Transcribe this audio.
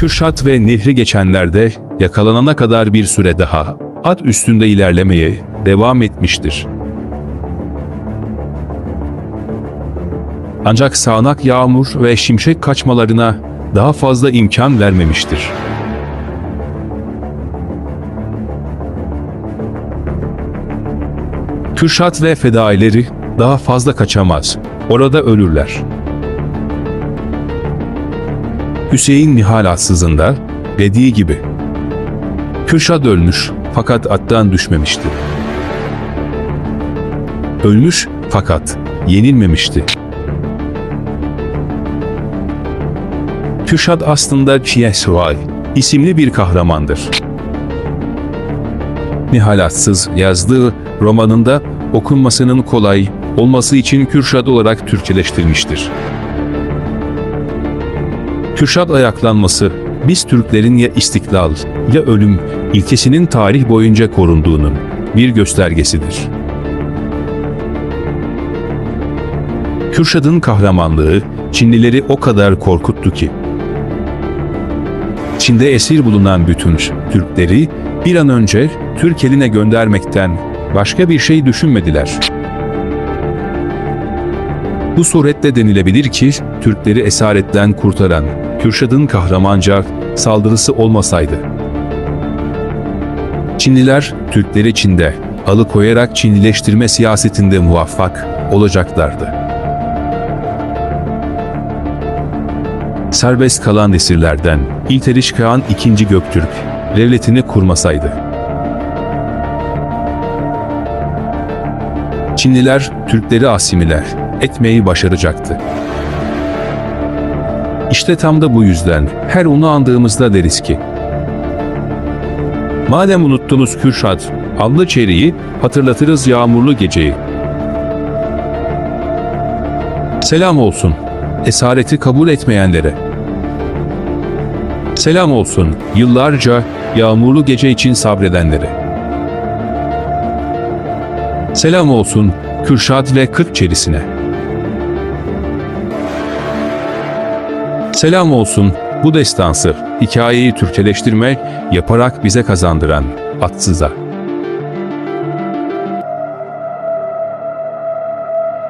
Kürşat ve Nehri geçenlerde yakalanana kadar bir süre daha at üstünde ilerlemeye devam etmiştir. Ancak sağanak yağmur ve şimşek kaçmalarına daha fazla imkan vermemiştir. Kürşat ve fedaileri daha fazla kaçamaz. Orada ölürler. Hüseyin Nihal atsızında dediği gibi. Kürşat ölmüş fakat attan düşmemişti. Ölmüş fakat yenilmemişti. Kürşat aslında Çiyesuay isimli bir kahramandır. Nihalatsız yazdığı romanında okunmasının kolay olması için Kürşat olarak Türkçeleştirmiştir. Kürşat ayaklanması, biz Türklerin ya istiklal ya ölüm ilkesinin tarih boyunca korunduğunun bir göstergesidir. Kürşat'ın kahramanlığı Çinlileri o kadar korkuttu ki, Çin'de esir bulunan bütün Türkleri bir an önce Türk eline göndermekten başka bir şey düşünmediler. Bu suretle denilebilir ki Türkleri esaretten kurtaran Kürşat'ın kahramanca saldırısı olmasaydı. Çinliler Türkleri Çin'de alıkoyarak Çinlileştirme siyasetinde muvaffak olacaklardı. Serbest kalan esirlerden İlteriş Kağan II. Göktürk devletini kurmasaydı. Çinliler Türkleri asimile etmeyi başaracaktı. İşte tam da bu yüzden her onu andığımızda deriz ki Madem unuttunuz Kürşat, allı çeriği hatırlatırız yağmurlu geceyi. Selam olsun esareti kabul etmeyenlere. Selam olsun yıllarca yağmurlu gece için sabredenlere. Selam olsun Kürşat ve Kırk çerisine. Selam olsun bu destansı hikayeyi Türkçeleştirme yaparak bize kazandıran atsıza.